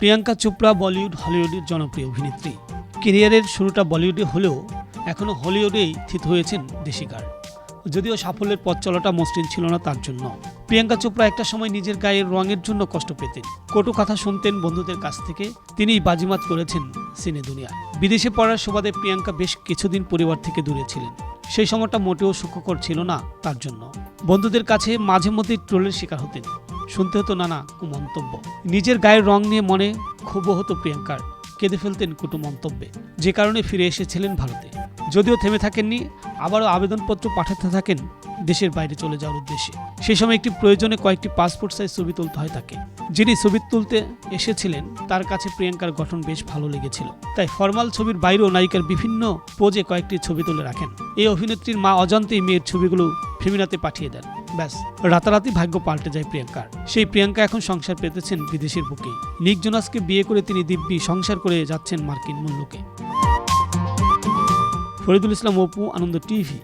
প্রিয়াঙ্কা চোপড়া বলিউড, হলিউডের জনপ্রিয় অভিনেত্রী। কেরিয়ারের শুরুটা বলিউডে হলেও এখনও হলিউডেই থিত হয়েছেন দেশিকার। যদিও সাফল্যের পথ চলাটা মসৃণ ছিল না তার জন্য। প্রিয়াঙ্কা চোপড়া একটা সময় নিজের গায়ের রঙের জন্য কষ্ট পেতেন। কটু কথা শুনতেন বন্ধুদের কাছ থেকে, তিনিই বাজিমাত করেছেন সিনে দুনিয়া বিদেশে পড়ার সুবাদে প্রিয়াঙ্কা বেশ কিছুদিন পরিবার থেকে দূরে ছিলেন। সেই সময়টা মোটেও সুখকর ছিল না তার জন্য। বন্ধুদের কাছে মাঝে মধ্যে ট্রোলের শিকার হতেন। শুনতে হতো নানা কুমন্তব্য। নিজের গায়ের রং নিয়ে মনে ক্ষোভ হতো প্রিয়াঙ্কার। কেঁদে ফেলতেন কুটু মন্তব্যে। যে কারণে ফিরে এসেছিলেন ভারতে। যদিও থেমে থাকেননি, আবারও আবেদনপত্র পাঠাতে থাকেন দেশের বাইরে চলে যাওয়ার উদ্দেশ্যে। সেই সময় একটি প্রয়োজনে কয়েকটি পাসপোর্ট সাইজ ছবি তুলতে হয় তাকে। যিনি ছবি তুলতে এসেছিলেন, তার কাছে প্রিয়াঙ্কার গঠন বেশ ভালো লেগেছিল। তাই ফর্মাল ছবির বাইরেও নায়িকার বিভিন্ন পোজে কয়েকটি ছবি তুলে রাখেন। এই অভিনেত্রীর মা অজান্তেই মেয়ের ছবিগুলো ফেমিনাতে পাঠিয়ে দেন। ব্যাস, রাতারাতি ভাগ্য পাল্টে যায় প্রিয়াঙ্কার। সেই প্রিয়াঙ্কা এখন সংসার পেতেছেন বিদেশের বুকে। নিক জোনাসকে বিয়ে করে তিনি দিব্যি সংসার করে যাচ্ছেন মার্কিন মূল্যকে ফরিদুল ইসলাম, অপু, আনন্দ টিভি।